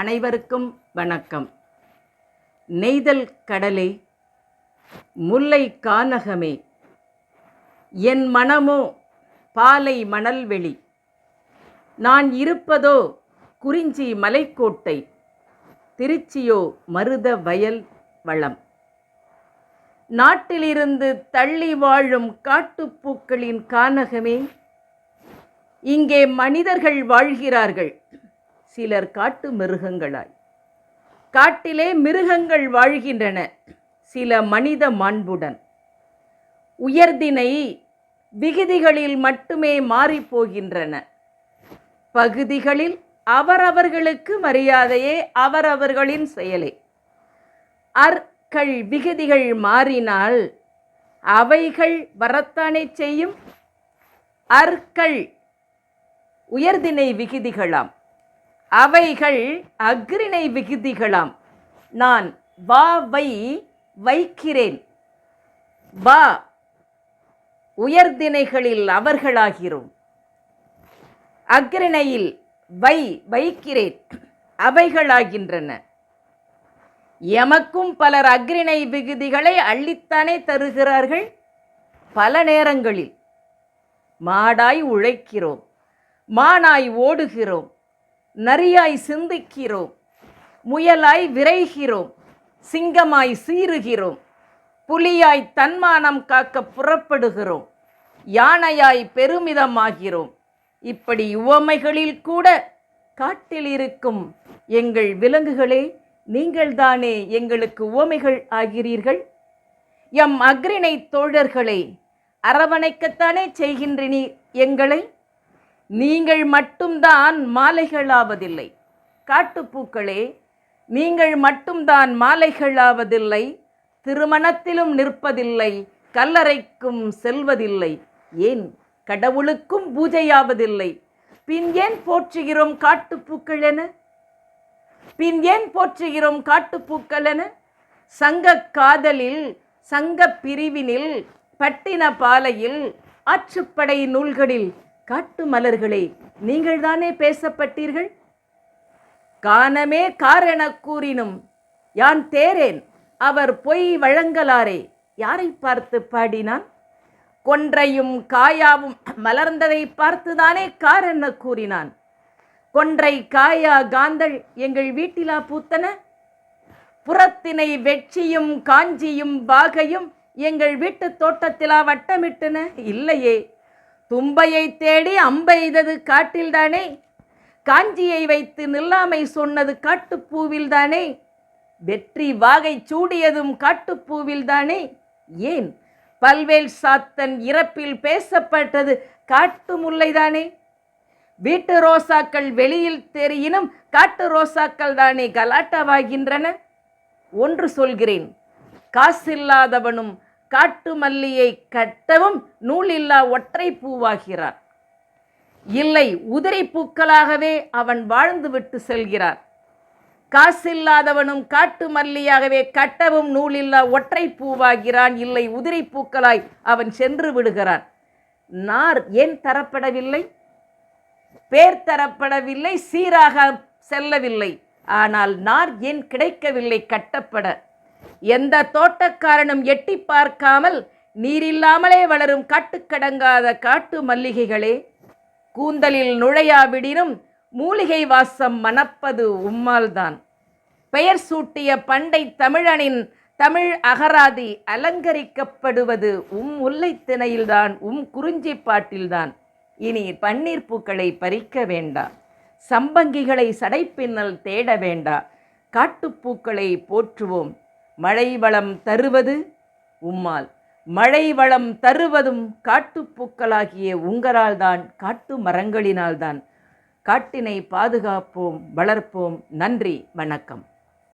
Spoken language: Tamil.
அனைவருக்கும் வணக்கம். நெய்தல் கடலே முல்லை கானகமே என் மனமோ பாலை மணல்வெளி நான் இருப்பதோ குறிஞ்சி மலைக்கோட்டை திருச்சியோ மருத வயல் வளம். நாட்டிலிருந்து தள்ளி வாழும் காட்டுப்பூக்களின் கானகமே இங்கே மனிதர்கள் வாழ்கிறார்கள். சிலர் காட்டு மிருகங்களாய். காட்டிலே மிருகங்கள் வாழ்கின்றன சில மனித மாண்புடன். உயர்தினை விகுதிகளில் மட்டுமே மாறிப்போகின்றன பகுதிகளில் அவரவர்களுக்கு மரியாதையே அவரவர்களின் செயலே. அற்கள் விகுதிகள் மாறினால் அவைகள் வரத்தானே செய்யும்? அற்கள் உயர்தினை விகுதிகளாம். அவைகள் அக்ரிணை விகுதிகளாம். நான் வா வை வைக்கிறேன். வா உயர்தினைகளில் அவர்களாகிறோம். அக்ரிணையில் வை வைக்கிறேன். அவைகளாகின்றன. எமக்கும் பலர் அக்ரிணை விகுதிகளை அள்ளித்தானே தருகிறார்கள்? பல நேரங்களில். மாடாய் உழைக்கிறோம். மானாய் ஓடுகிறோம். நரியாய் சிந்திக்கிறோம். முயலாய் விரைகிறோம். சிங்கமாய் சீறுகிறோம். புலியாய் தன்மானம் காக்க புறப்படுகிறோம். யானையாய் பெருமிதமாகிறோம். இப்படி உவமைகளில் கூட காட்டில் இருக்கும் எங்கள் விலங்குகளே நீங்கள்தானே எங்களுக்கு உவமைகள் ஆகிறீர்கள்? எம் அக்ரிணை தோழர்களை அரவணைக்கத்தானே செய்கின்றனீர் எங்களை? நீங்கள் மட்டும்தான் மாலைகளாவதில்லை. காட்டுப்பூக்களே நீங்கள் மட்டும்தான் மாலைகளாவதில்லை. திருமணத்திலும் நிற்பதில்லை கல்லறைக்கும் செல்வதில்லை. ஏன்? கடவுளுக்கும் பூஜையாவதில்லை. பின் ஏன் போற்றுகிறோம் காட்டுப்பூக்கள் என? பின் ஏன் போற்றுகிறோம் காட்டுப்பூக்கள் என? சங்க காதலில் சங்க பிரிவினில் பட்டின பாலையில் ஆற்றுப்படை நூல்களில் காட்டு மலர்களே நீங்கள்தானே பேசப்பட்டீர்கள்? காணமே காரென கூறினும் யான் தேரேன் அவர் பொய் வழங்கலாரே. யாரை பார்த்து பாடினான்? கொன்றையும் காயாவும் மலர்ந்ததை பார்த்துதானே கார் கூறினான்? கொன்றை காயா காந்தள் எங்கள் வீட்டிலா பூத்தன? புறத்தினை வெற்றியும் காஞ்சியும் வாகையும் எங்கள் வீட்டு தோட்டத்திலா வட்டமிட்டன? இல்லையே தும்பையை தேடி அம்பெய்தது காட்டில்தானே? காஞ்சியை வைத்து நில்லாமை சொன்னது காட்டுப்பூவில்தானே? வெற்றி வாகை சூடியதும் காட்டுப்பூவில்தானே? ஏன் பல்வேல் சாத்தன் இறப்பில் பேசப்பட்டது காட்டு முல்லைதானே? வீட்டு ரோசாக்கள் வெளியில் தெரியினும் காட்டு ரோசாக்கள் தானே கலாட்டாவாகின்றன ஒன்று சொல்கிறேன் காசில்லாதவனும் காட்டு மல்லியை கட்டவும் நூலில்லா ஒற்றை பூவாகிறான் இல்லை உதிரை பூக்களாகவே அவன் வாழ்ந்துவிட்டு செல்கிறார். காசில்லாதவனும் காட்டு மல்லியாகவே கட்டவும் நூலில்லா ஒற்றை பூவாகிறான். இல்லை உதிரை பூக்களாய் அவன் சென்று விடுகிறான். நார் ஏன் தரப்படவில்லை? பேர் தரப்படவில்லை சீராக செல்லவில்லை. ஆனால் நார் ஏன் கிடைக்கவில்லை கட்டப்பட? எந்த தோட்டக்காரனும் எட்டி பார்க்காமல் நீரில்லாமலே வளரும் காட்டுக்கடங்காத காட்டு மல்லிகைகளே கூந்தலில் நுழையாவிடினும் மூலிகை வாசம் மணப்பது உம்மால்தான். பெயர் சூட்டிய பண்டை தமிழனின் தமிழ் அகராதி அலங்கரிக்கப்படுவது உம் முல்லைத்திணையில்தான் உம் குறிஞ்சி பாட்டில்தான். இனி பன்னீர் பூக்களை பறிக்க வேண்டா சம்பங்கிகளை சடைப்பின்னல் தேட வேண்டா காட்டுப்பூக்களை போற்றுவோம். மழை வளம் தருவது உம்மால். மழை வளம் தருவதும் காட்டுப்பூக்களாகிய உங்களால்தான் காட்டு மரங்களினால்தான். காட்டினை பாதுகாப்போம் வளர்ப்போம். நன்றி வணக்கம்.